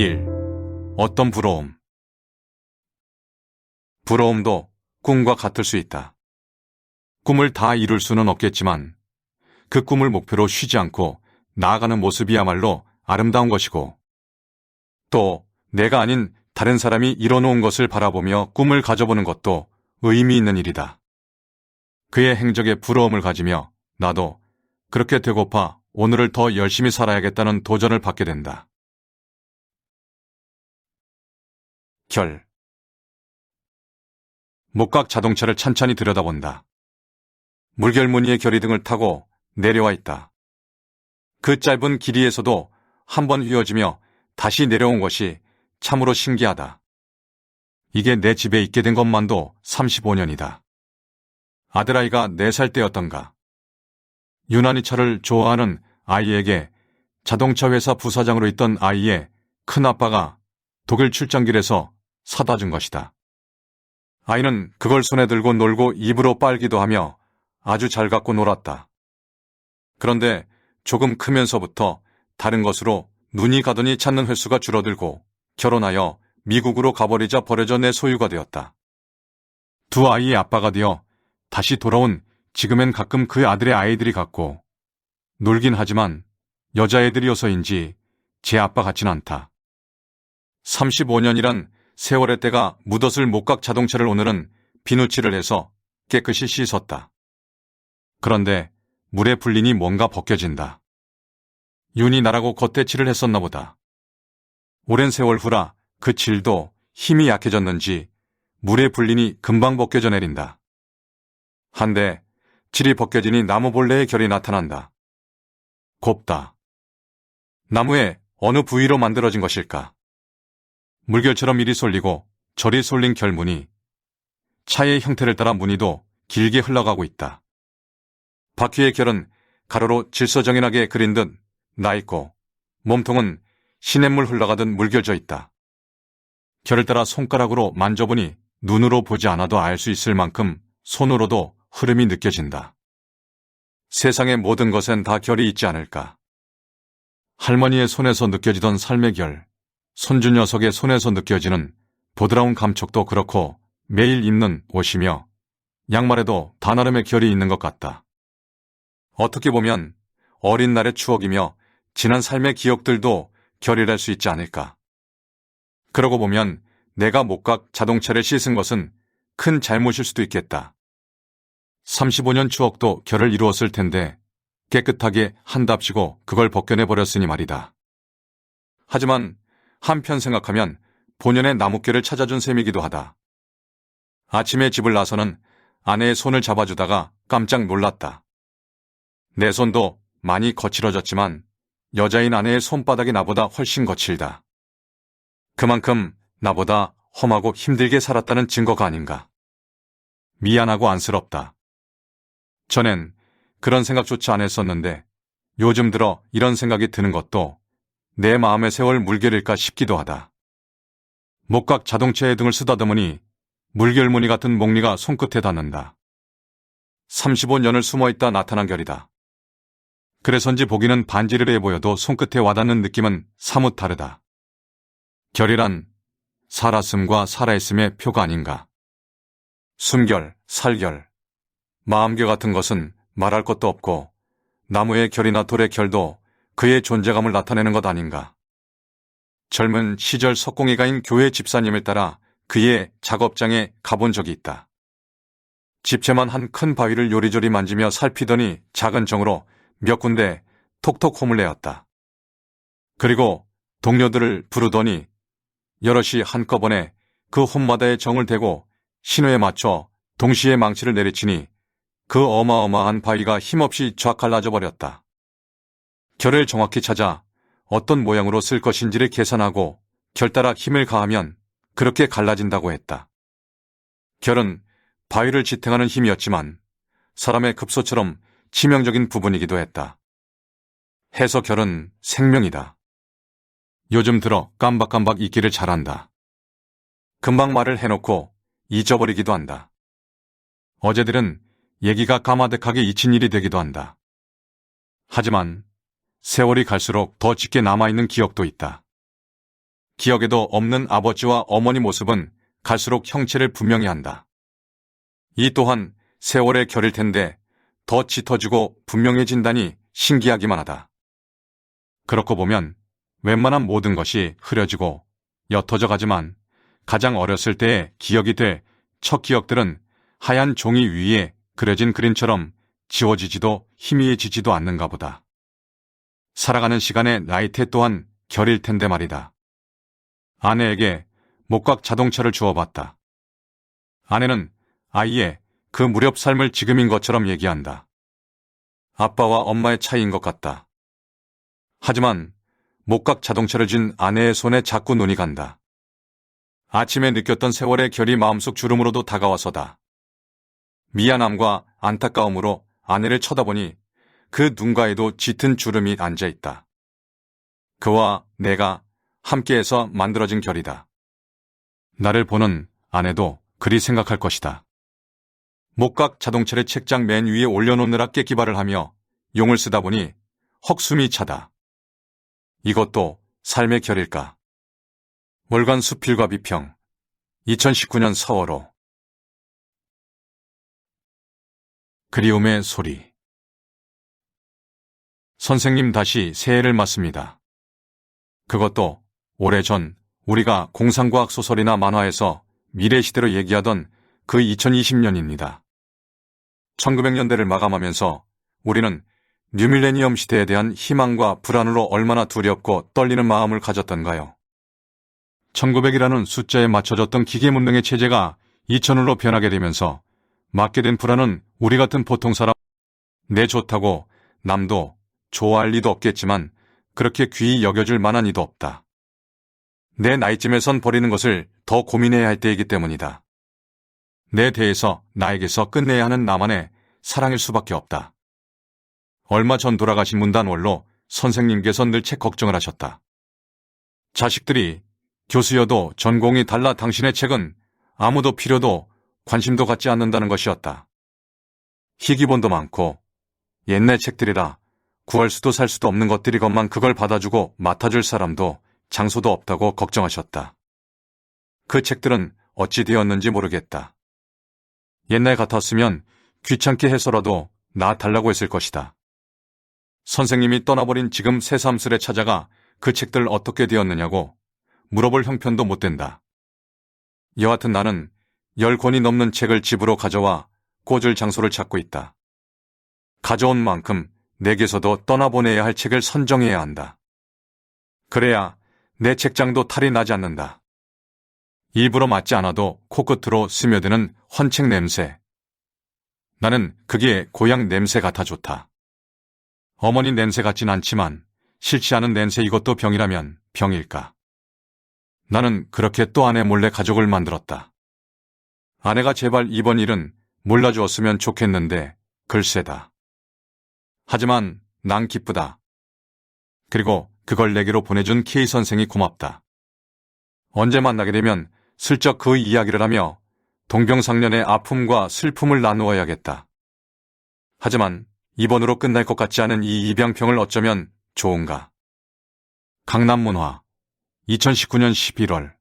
일. 어떤 부러움. 부러움도 꿈과 같을 수 있다. 꿈을 다 이룰 수는 없겠지만 그 꿈을 목표로 쉬지 않고 나아가는 모습이야말로 아름다운 것이고 또 내가 아닌 다른 사람이 이뤄놓은 것을 바라보며 꿈을 가져보는 것도 의미 있는 일이다. 그의 행적에 부러움을 가지며 나도 그렇게 되고파 오늘을 더 열심히 살아야겠다는 도전을 받게 된다. 결. 목각 자동차를 찬찬히 들여다본다. 물결무늬의 결이 등을 타고 내려와 있다. 그 짧은 길이에서도 한 번 휘어지며 다시 내려온 것이 참으로 신기하다. 이게 내 집에 있게 된 것만도 35년이다. 아들아이가 4살 때였던가. 유난히 차를 좋아하는 아이에게 자동차 회사 부사장으로 있던 아이의 큰아빠가 독일 출장길에서 사다 준 것이다. 아이는 그걸 손에 들고 놀고 입으로 빨기도 하며 아주 잘 갖고 놀았다. 그런데 조금 크면서부터 다른 것으로 눈이 가더니 찾는 횟수가 줄어들고 결혼하여 미국으로 가버리자 버려져 내 소유가 되었다. 두 아이의 아빠가 되어 다시 돌아온 지금엔 가끔 그 아들의 아이들이 같고 놀긴 하지만 여자애들이어서인지 제 아빠 같진 않다. 35년이란 세월의 때가 묻었을 목각 자동차를 오늘은 비누칠을 해서 깨끗이 씻었다. 그런데 물에 불리니 뭔가 벗겨진다. 윤이 나라고 겉대칠을 했었나 보다. 오랜 세월 후라 그 질도 힘이 약해졌는지 물에 불리니 금방 벗겨져 내린다. 한데 질이 벗겨지니 나무 볼레의 결이 나타난다. 곱다. 나무의 어느 부위로 만들어진 것일까? 물결처럼 이리 쏠리고 저리 쏠린 결무늬. 차의 형태를 따라 무늬도 길게 흘러가고 있다. 바퀴의 결은 가로로 질서정연하게 그린 듯 나 있고 몸통은 시냇물 흘러가듯 물결져 있다. 결을 따라 손가락으로 만져보니 눈으로 보지 않아도 알 수 있을 만큼 손으로도 흐름이 느껴진다. 세상의 모든 것엔 다 결이 있지 않을까. 할머니의 손에서 느껴지던 삶의 결, 손주 녀석의 손에서 느껴지는 보드라운 감촉도 그렇고 매일 입는 옷이며 양말에도 다 나름의 결이 있는 것 같다. 어떻게 보면 어린 날의 추억이며 지난 삶의 기억들도 결이랄 수 있지 않을까. 그러고 보면 내가 목각 자동차를 씻은 것은 큰 잘못일 수도 있겠다. 35년 추억도 결을 이루었을 텐데 깨끗하게 한답시고 그걸 벗겨내 버렸으니 말이다. 하지만 한편 생각하면 본연의 나뭇결을 찾아준 셈이기도 하다. 아침에 집을 나서는 아내의 손을 잡아주다가 깜짝 놀랐다. 내 손도 많이 거칠어졌지만 여자인 아내의 손바닥이 나보다 훨씬 거칠다. 그만큼 나보다 험하고 힘들게 살았다는 증거가 아닌가. 미안하고 안쓰럽다. 전엔 그런 생각조차 안 했었는데 요즘 들어 이런 생각이 드는 것도 내 마음의 세월 물결일까 싶기도 하다. 목각 자동차의 등을 쓰다듬으니 물결무늬 같은 목리가 손끝에 닿는다. 35년을 숨어있다 나타난 결이다. 그래서인지 보기는 반지를 해 보여도 손끝에 와닿는 느낌은 사뭇 다르다. 결이란 살았음과 살아있음의 표가 아닌가. 숨결, 살결, 마음결 같은 것은 말할 것도 없고 나무의 결이나 돌의 결도 그의 존재감을 나타내는 것 아닌가. 젊은 시절 석공이가인 교회 집사님을 따라 그의 작업장에 가본 적이 있다. 집채만 한 큰 바위를 요리조리 만지며 살피더니 작은 정으로 몇 군데 톡톡 홈을 내었다. 그리고 동료들을 부르더니 여럿이 한꺼번에 그 홈마다에 정을 대고 신호에 맞춰 동시에 망치를 내리치니 그 어마어마한 바위가 힘없이 쫙 갈라져 버렸다. 결을 정확히 찾아 어떤 모양으로 쓸 것인지를 계산하고 결따라 힘을 가하면 그렇게 갈라진다고 했다. 결은 바위를 지탱하는 힘이었지만 사람의 급소처럼 치명적인 부분이기도 했다. 해서 결은 생명이다. 요즘 들어 깜박깜박 잊기를 잘한다. 금방 말을 해놓고 잊어버리기도 한다. 어제들은 얘기가 까마득하게 잊힌 일이 되기도 한다. 하지만 세월이 갈수록 더 짙게 남아있는 기억도 있다. 기억에도 없는 아버지와 어머니 모습은 갈수록 형체를 분명히 한다. 이 또한 세월의 결일 텐데 더 짙어지고 분명해진다니 신기하기만 하다. 그렇고 보면 웬만한 모든 것이 흐려지고 옅어져 가지만 가장 어렸을 때의 기억이 될첫 기억들은 하얀 종이 위에 그려진 그림처럼 지워지지도 희미해지지도 않는가 보다. 살아가는 시간의 나이테 또한 결일 텐데 말이다. 아내에게 목각 자동차를 주어봤다. 아내는 아이의 그 무렵 삶을 지금인 것처럼 얘기한다. 아빠와 엄마의 차이인 것 같다. 하지만 목각 자동차를 쥔 아내의 손에 자꾸 눈이 간다. 아침에 느꼈던 세월의 결이 마음속 주름으로도 다가와서다. 미안함과 안타까움으로 아내를 쳐다보니 그 눈가에도 짙은 주름이 앉아 있다. 그와 내가 함께해서 만들어진 결이다. 나를 보는 아내도 그리 생각할 것이다. 목각 자동차를 책장 맨 위에 올려놓느라 깨기발을 하며 용을 쓰다 보니 헉숨이 차다. 이것도 삶의 결일까? 월간 수필과 비평 2019년 서월호 그리움의 소리 선생님 다시 새해를 맞습니다. 그것도 오래전 우리가 공상과학 소설이나 만화에서 미래 시대로 얘기하던 그 2020년입니다. 1900년대를 마감하면서 우리는 뉴밀레니엄 시대에 대한 희망과 불안으로 얼마나 두렵고 떨리는 마음을 가졌던가요? 1900이라는 숫자에 맞춰졌던 기계문명의 체제가 2000으로 변하게 되면서 맞게 된 불안은 우리 같은 보통 사람 내 좋다고 남도 좋아할 리도 없겠지만 그렇게 귀히 여겨줄 만한 이도 없다. 내 나이쯤에선 버리는 것을 더 고민해야 할 때이기 때문이다. 내 대해서 나에게서 끝내야 하는 나만의 사랑일 수밖에 없다. 얼마 전 돌아가신 문단원로 선생님께서 늘 책 걱정을 하셨다. 자식들이 교수여도 전공이 달라 당신의 책은 아무도 필요도 관심도 갖지 않는다는 것이었다. 희귀본도 많고 옛날 책들이라 구할 수도 살 수도 없는 것들이건만 그걸 받아주고 맡아줄 사람도 장소도 없다고 걱정하셨다. 그 책들은 어찌 되었는지 모르겠다. 옛날 같았으면 귀찮게 해서라도 나 달라고 했을 것이다. 선생님이 떠나버린 지금 새삼스레 찾아가 그 책들 어떻게 되었느냐고 물어볼 형편도 못 된다. 여하튼 나는 열 권이 넘는 책을 집으로 가져와 꽂을 장소를 찾고 있다. 가져온 만큼 내게서도 떠나보내야 할 책을 선정해야 한다. 그래야 내 책장도 탈이 나지 않는다. 일부러 맞지 않아도 코끝으로 스며드는 헌책 냄새. 나는 그게 고향 냄새 같아 좋다. 어머니 냄새 같진 않지만 싫지 않은 냄새 이것도 병이라면 병일까. 나는 그렇게 또 아내 몰래 가족을 만들었다. 아내가 제발 이번 일은 몰라주었으면 좋겠는데 글쎄다. 하지만 난 기쁘다. 그리고 그걸 내게로 보내준 K 선생이 고맙다. 언제 만나게 되면 슬쩍 그 이야기를 하며 동병상련의 아픔과 슬픔을 나누어야겠다. 하지만 이번으로 끝날 것 같지 않은 이 입양평을 어쩌면 좋은가. 강남문화 2019년 11월